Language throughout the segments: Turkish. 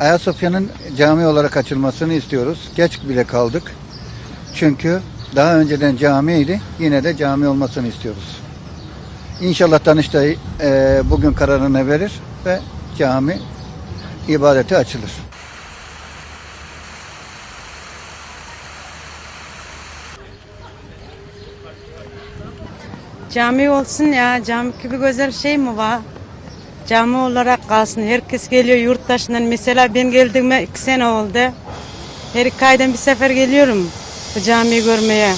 Ayasofya'nın cami olarak açılmasını istiyoruz. Geç bile kaldık. Çünkü daha önceden camiydi. Yine de cami olmasını istiyoruz. İnşallah Danıştay e, bugün kararını verir ve cami ibadete açılır. Cami olsun ya. Cami gibi güzel şey mi var? Cami olarak kalsın. Herkes geliyor yurttaşından. Mesela ben geldiğime iki sene oldu. Her iki aydan bir sefer geliyorum bu camiyi görmeye.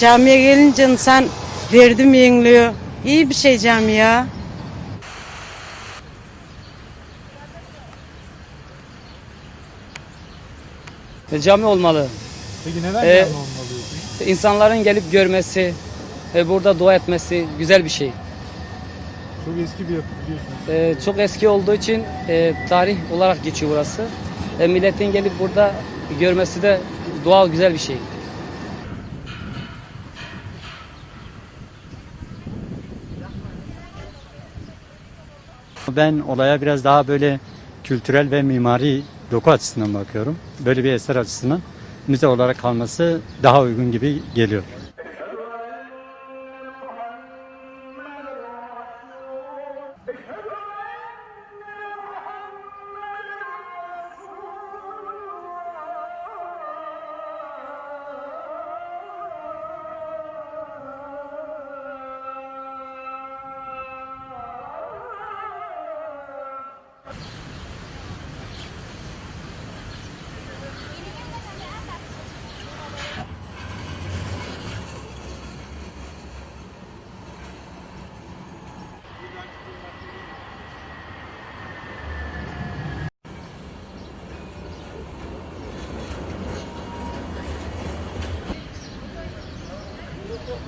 Camiye gelince insan derdim yeniliyor. İyi bir şey cami ya. E, Cami olmalı. Peki neden Ee, cami olmalı? İnsanların gelip görmesi, e, burada dua etmesi güzel bir şey. Çok eski bir yapı biliyorsunuz. E, Çok eski olduğu için e, tarih olarak geçiyor burası. E, Milletin gelip burada görmesi de doğal güzel bir şey. Ben olaya biraz daha böyle kültürel ve mimari doku açısından bakıyorum. Böyle bir eser açısından müze olarak kalması daha uygun gibi geliyor. The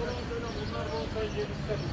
Bunlar bonsai ceviz tabii.